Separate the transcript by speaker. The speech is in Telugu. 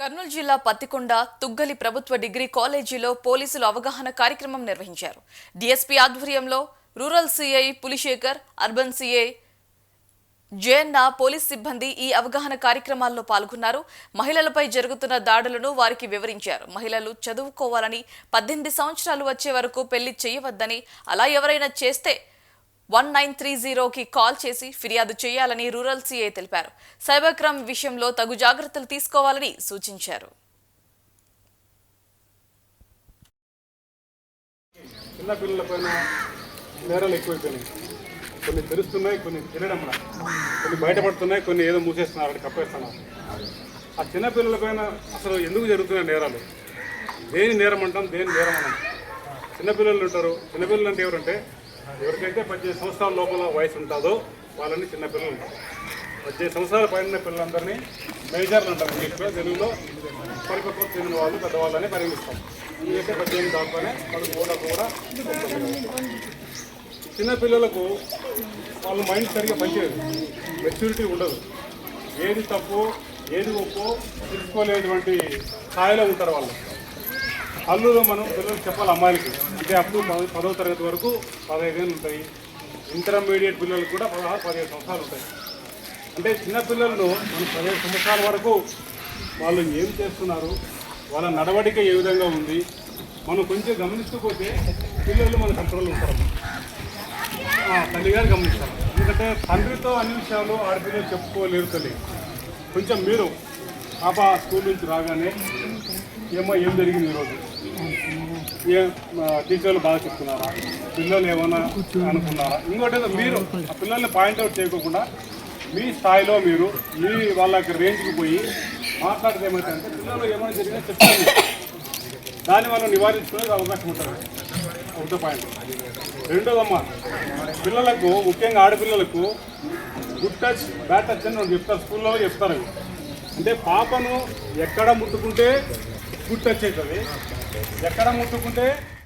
Speaker 1: కర్నూలు జిల్లా పత్తికొండ తుగ్గలి ప్రభుత్వ డిగ్రీ కాలేజీలో పోలీసులు అవగాహన కార్యక్రమం నిర్వహించారు. డిఎస్పీ ఆధ్వర్యంలో rural CI Pulishekar urban CI జేఎన్న police సిబ్బంది ఈ అవగాహన కార్యక్రమాల్లో పాల్గొన్నారు. మహిళలపై జరుగుతున్న దాడులను వారికి వివరించారు. మహిళలు చదువుకోవాలని పద్దెనిమిది సంవత్సరాలు వచ్చే వరకు పెళ్ళి చేయవద్దని అలా ఎవరైనా చేస్తే వన్ నైన్ త్రీ జీరోకి కాల్ చేసి ఫిర్యాదు చేయాలని రూరల్ సీఐ తెలిపారు. సైబర్ క్రైమ్ విషయంలో తగు జాగ్రత్తలు తీసుకోవాలని సూచించారు.
Speaker 2: చిన్నపిల్లలపైన నేరాలు ఎక్కువైపోయినాయి. కొన్ని తెలుస్తున్నాయి కొన్ని తెలియడం రా. కొన్ని బయటపడుతున్నాయి కొన్ని ఏదో మూసేస్తున్నారు అక్కడ కప్పేస్తున్నారు. ఆ చిన్నపిల్లలపైన అసలు ఎందుకు జరుగుతున్నాయి నేరాలు? దేని నేరం అంటాం దేని నేరం అంటాం చిన్నపిల్లలు ఉంటారు. చిన్నపిల్లలు అంటే ఎవరంటే ఎవరికైతే పద్దెనిమిది సంవత్సరాల లోపల వయసు ఉంటుందో వాళ్ళని చిన్నపిల్లలు ఉంటారు. పద్దెనిమిది సంవత్సరాల పైన పిల్లలందరినీ మేజర్లు అంటారు. ఇంగ్లీష్లో తెలుగులో పరిపక్వత చెందిన వాళ్ళు పెద్దవాళ్ళని పరిగణిస్తాం ఇంగ్లీష్ పద్దెనిమిది దాంట్లోనే వాళ్ళకి కూడా కూడా చిన్నపిల్లలకు వాళ్ళ మైండ్ సరిగ్గా పనిచేయదు. మెచ్యూరిటీ ఉండదు. ఏది తప్పు ఏది ఒప్పు తెలుసుకోలేటువంటి స్థాయిలో ఉంటారు వాళ్ళు. అల్లులో మనం పిల్లలు చెప్పాలి అమ్మాయిలకి. అంటే అప్పుడు పద- పదవ తరగతి వరకు పదహైదు ఏళ్ళు ఉంటాయి. ఇంటర్మీడియట్ పిల్లలకు కూడా పదహారు పదిహేడు సంవత్సరాలు ఉంటాయి. అంటే చిన్నపిల్లలను మనం పదిహేడు సంవత్సరాల వరకు వాళ్ళు ఏం చేస్తున్నారు వాళ్ళ నడవడిక ఏ విధంగా ఉంది మనం కొంచెం గమనిస్తూ పోతే పిల్లలు మన కంట్రోల్లో ఉంటారు. ఆ, తల్లి గారు గమనిస్తారు. ఎందుకంటే తండ్రితో అన్ని విషయాలు ఆడపిల్లలు చెప్పుకోలేరు తల్లి. కొంచెం మీరు పాప స్కూల్ నుంచి రాగానే ఏమో ఏం జరిగింది ఈరోజు? టీచర్లు బాగా చెప్తున్నారా? పిల్లలు ఏమైనా అనుకున్నారా? ఇంకోటి ఏదో మీరు ఆ పిల్లల్ని పాయింట్అవుట్ చేయకోకుండా మీ స్థాయిలో మీరు మీ వాళ్ళకి రేంజ్కి పోయి మాట్లాడితే ఏమైతే పిల్లలు ఏమైనా జరిగినా చెప్తాను దాన్ని మనం నివారించుకునే అవకాశం ఉంటుంది. ఒకటో పాయింట్. రెండోదమ్మా పిల్లలకు ముఖ్యంగా ఆడపిల్లలకు గుడ్ టచ్ బ్యాడ్ టచ్ అని చెప్తారు. స్కూల్లో చెప్తారు అంటే పాపను ఎక్కడ ముట్టుకుంటే గుడ్ టచ్ అవుతుంది. ఎక్కడ ముట్టుకుంటే